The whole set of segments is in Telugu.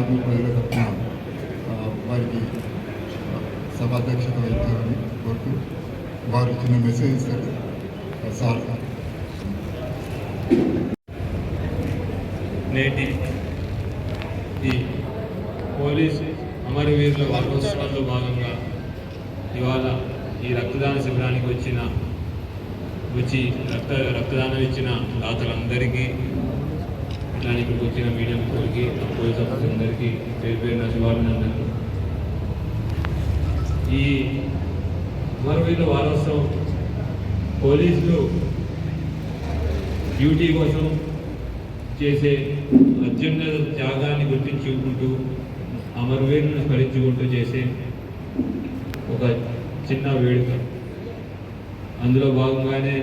కార్మిక ప్రజల తరఫున వారికి ఆ, సభాధ్యక్షత వహించాలని కోరుతూ వారు చిన్న మెసేజ్ ఇస్తారు సార్ నేటి ఈ పోలీసు అమరవీరుల వారోత్సవాల్లో భాగంగా ఇవాళ ఈ రక్తదాన శిబిరానికి వచ్చిన వచ్చి రక్త రక్తదానం ఇచ్చిన దాతలందరికీ ఇట్లానే ఇక్కడికి వచ్చిన మీడియా మిత్రులకి పోలీస్ ఆఫీసర్లందరికీ పేరు పేరున శుభాభినందనలు. ఈ అమరవీరుల వారోత్సవం పోలీసులు డ్యూటీ కోసం చేసే అత్యున్నత త్యాగాన్ని గుర్తించుకుంటూ అమరవీరులను స్మరించుకుంటూ చేసే ఒక చిన్న వేడుక. అందులో భాగంగానే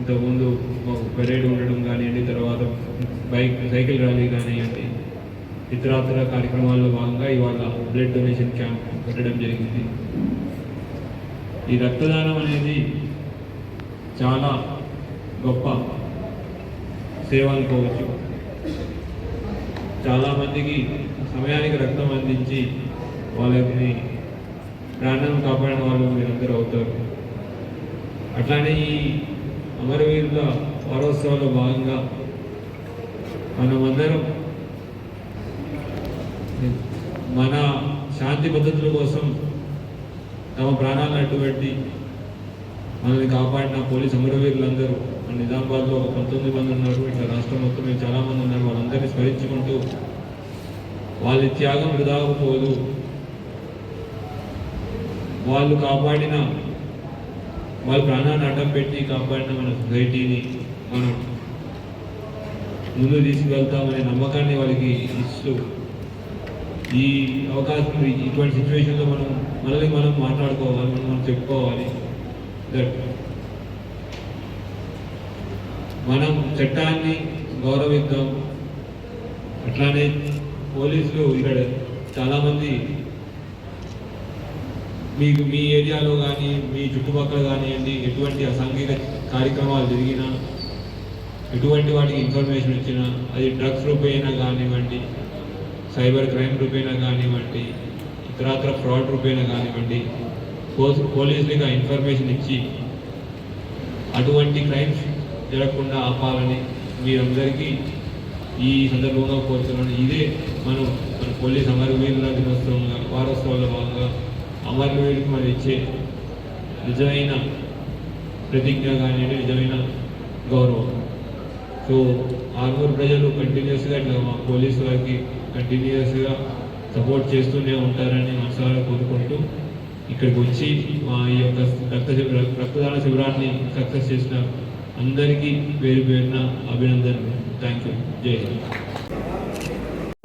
ఇంతకుముందు మాకు పెరేడ్ ఉండడం కానివ్వండి తర్వాత బైక్ సైకిల్ ర్యాలీ కానివ్వండి ఇతరాతర కార్యక్రమాల్లో భాగంగా ఇవాళ బ్లడ్ డొనేషన్ క్యాంప్ పెట్టడం జరిగింది. ఈ రక్తదానం అనేది చాలా గొప్ప సేవ అనుకోవచ్చు. చాలామందికి సమయానికి రక్తం అందించి వాళ్ళని ప్రాణం కాపాడిన వాళ్ళు మీరందరూ అవుతారు. అట్లానే ఈ అమరవీరుల వారోత్సవంలో భాగంగా మనమందరం మన శాంతి పద్ధతుల కోసం తమ ప్రాణాలను అడ్డుపెట్టి మనల్ని కాపాడిన పోలీస్ అమరవీరులందరూ మన నిజామాబాద్లో ఒక పంతొమ్మిది మంది ఉన్నారు. ఇట్లా రాష్ట్రం మొత్తం మీద చాలా మంది ఉన్నారు. వాళ్ళందరినీ స్మరించుకుంటూ వాళ్ళ త్యాగం వృధాకపోదు వాళ్ళు కాపాడిన వాళ్ళ ప్రాణాన్ని అడ్డం పెట్టి కాపాడిన మన సొసైటీని మనం ముందు తీసుకెళ్తామనే నమ్మకాన్ని వాళ్ళకి ఇస్తూ ఈ అవకాశం ఇటువంటి సిచ్యువేషన్లో మనం మనల్ని మనం మాట్లాడుకోవాలి మనం మనం చెప్పుకోవాలి. దట్ మనం చట్టాన్ని గౌరవిద్దాం. అట్లానే పోలీసులు ఇక్కడ చాలామంది మీకు మీ ఏరియాలో కానీ మీ చుట్టుపక్కల కానివ్వండి ఎటువంటి అసాంఘిక కార్యక్రమాలు జరిగినా ఎటువంటి వాటికి ఇన్ఫర్మేషన్ ఇచ్చినా అది డ్రగ్స్ రూపేనా కానివ్వండి సైబర్ క్రైమ్ రూపేనా కానివ్వండి ఇతరాతర ఫ్రాడ్ రూపేనా కానివ్వండి పోలీసు పోలీసులకు ఆ ఇన్ఫర్మేషన్ ఇచ్చి అటువంటి క్రైమ్స్ జరగకుండా ఆపాలని మీరందరికీ ఈ సందర్భంగా కోరుతున్నాను. ఇదే మనం మన పోలీస్ అమరవీరుల దినోత్సవంగా వారోత్సవాల్లో భాగంగా అమరవీరులకు మనం ఇచ్చే నిజమైన ప్రతిజ్ఞ కానివ్వండి నిజమైన గౌరవం. సో ఆర్మూర్ ప్రజలు కంటిన్యూస్గా ఇట్లా మా పోలీస్ వారికి కంటిన్యూస్గా సపోర్ట్ చేస్తూనే ఉంటారని మనసారా కోరుకుంటూ ఇక్కడికి వచ్చి మా ఈ యొక్క రక్త శిబిర రక్తదాన శిబిరాన్ని సక్సెస్ చేసిన అందరికీ పేరు పేరున అభినందనలు. థ్యాంక్ యూ జై హింద్.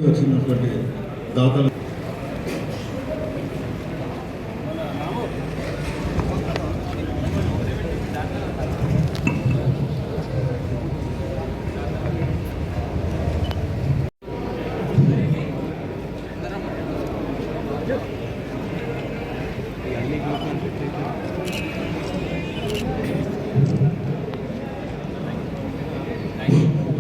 వచ్చినటువంటి దాతలు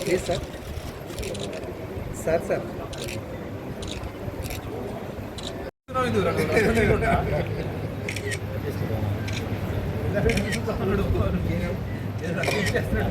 ప్లీజ్ సార్ సార్. సార్ చేస్తున్నాడు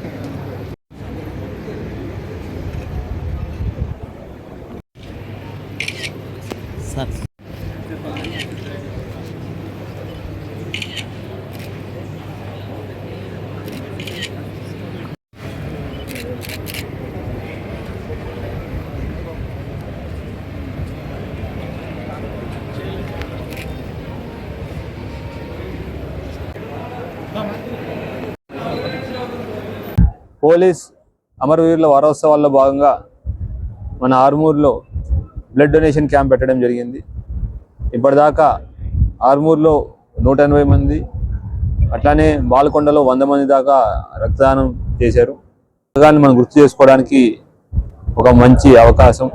పోలీస్ అమరవీరుల వారోత్సవాల్లో భాగంగా మన ఆర్మూర్లో బ్లడ్ డొనేషన్ క్యాంప్ పెట్టడం జరిగింది. ఇప్పటిదాకా ఆర్మూర్లో నూట ఎనభై మంది అట్లానే బాలకొండలో వంద మంది దాకా రక్తదానం చేశారు. దాన్ని మనం గుర్తు చేసుకోవడానికి ఒక మంచి అవకాశం.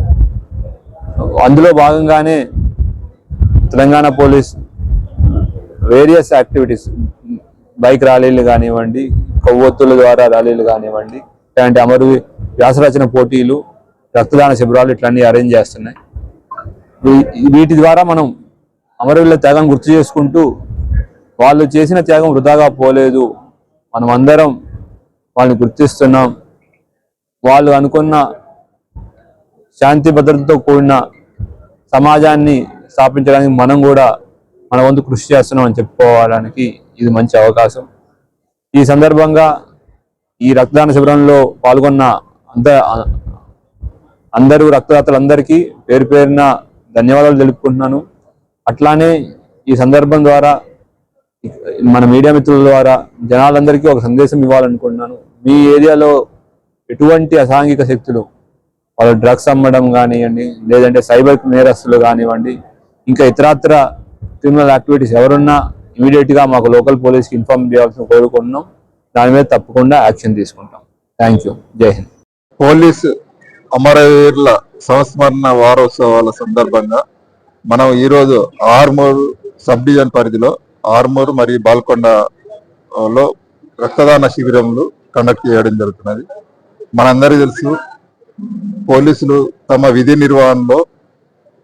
అందులో భాగంగానే Telangana police various activities bike ర్యాలీలు కానివ్వండి కొవ్వొత్తుల ద్వారా ర్యాలీలు కానివ్వండి ఇలాంటి అమరు వ్యాసరచన పోటీలు రక్తదాన శిబిరాలు ఇట్లాంటివి అరేంజ్ చేస్తున్నాయి. వీటి ద్వారా మనం అమరవీళ్ళ త్యాగం గుర్తు చేసుకుంటూ వాళ్ళు చేసిన త్యాగం వృధాగా పోలేదు. మనం అందరం వాళ్ళని గుర్తిస్తున్నాం. వాళ్ళు అనుకున్న శాంతి భద్రతతో కూడిన సమాజాన్ని స్థాపించడానికి మనం కూడా మన వంతు కృషి చేస్తున్నాం అని చెప్పుకోవడానికి ఇది మంచి అవకాశం. ఈ సందర్భంగా ఈ రక్తదాన శిబిరంలో పాల్గొన్న అంత అందరూ రక్తదాతలందరికీ పేరు పేరున ధన్యవాదాలు తెలుపుకుంటున్నాను. అట్లానే ఈ సందర్భం ద్వారా మన మీడియా మిత్రుల ద్వారా జనాలందరికీ ఒక సందేశం ఇవ్వాలనుకుంటున్నాను. మీ ఏరియాలో ఎటువంటి అసాంఘిక శక్తులు వాళ్ళు డ్రగ్స్ అమ్మడం కానివ్వండి లేదంటే సైబర్ నేరస్తులు కానివ్వండి ఇంకా ఇతరత్ర క్రిమినల్ యాక్టివిటీస్ ఎవరున్నా ఇమీడియట్గా మాకు లోకల్ పోలీస్కి ఇన్ఫార్మ్ చేయాల్సిన కోరుకుంటున్నాం దాని మీద తప్పకుండా యాక్షన్ తీసుకుంటాం. థ్యాంక్ యూ జై హింద్ పోలీసు అమరవీరుల సంస్మరణ వారోత్సవాల సందర్భంగా మనం ఈరోజు ఆర్మూర్ సబ్ డివిజన్ పరిధిలో ఆర్మూర్ మరియు బాల్కొండలో రక్తదాన శిబిరంలు కండక్ట్ చేయడం జరుగుతున్నది. మనందరికీ తెలుసు పోలీసులు తమ విధి నిర్వహణలో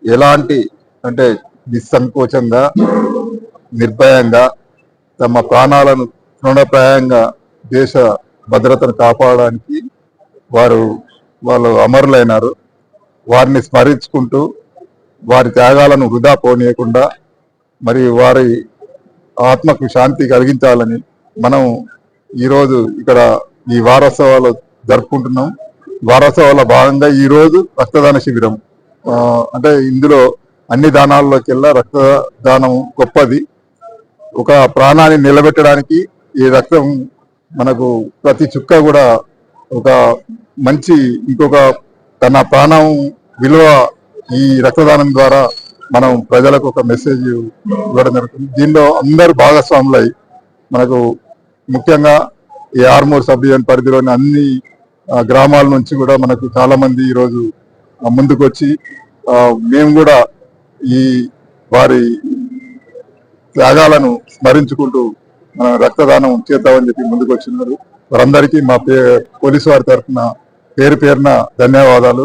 ఎలాంటి అంటే నిస్సంకోచంగా నిర్భయంగా తమ ప్రాణాలను తృణప్రాయంగా దేశ భద్రతను కాపాడడానికి వారు వాళ్ళు అమరులైనారు. వారిని స్మరించుకుంటూ వారి త్యాగాలను వృధా పోనీయకుండా మరి వారి ఆత్మకు శాంతి కలిగించాలని మనం ఈరోజు ఇక్కడ ఈ వారోత్సవాలు జరుపుకుంటున్నాం. వారోత్సవాల భాగంగా ఈరోజు రక్తదాన శిబిరం. అంటే ఇందులో అన్ని దానాల్లోకెల్లా రక్తదానం గొప్పది. ఒక ప్రాణాన్ని నిలబెట్టడానికి ఈ రక్తం మనకు ప్రతి చుక్క కూడా ఒక మంచి ఇంకొక తన ప్రాణం విలువ ఈ రక్తదానం ద్వారా మనం ప్రజలకు ఒక మెసేజ్ ఇవ్వడం జరుగుతుంది. దీనిలో అందరు భాగస్వాములై మనకు ముఖ్యంగా ఈ ఆర్మూర్ సబ్ డివిజన్ పరిధిలోని అన్ని గ్రామాల నుంచి కూడా మనకు చాలా మంది ఈరోజు ముందుకొచ్చి ముందుకు వచ్చి మేము కూడా ఈ వారి త్యాగాలను స్మరించుకుంటూ మన రక్తదానం చేద్దామని చెప్పి ముందుకు వచ్చినారు వారందరికీ మా పోలీసు వారి తరఫున పేరు పేరున ధన్యవాదాలు.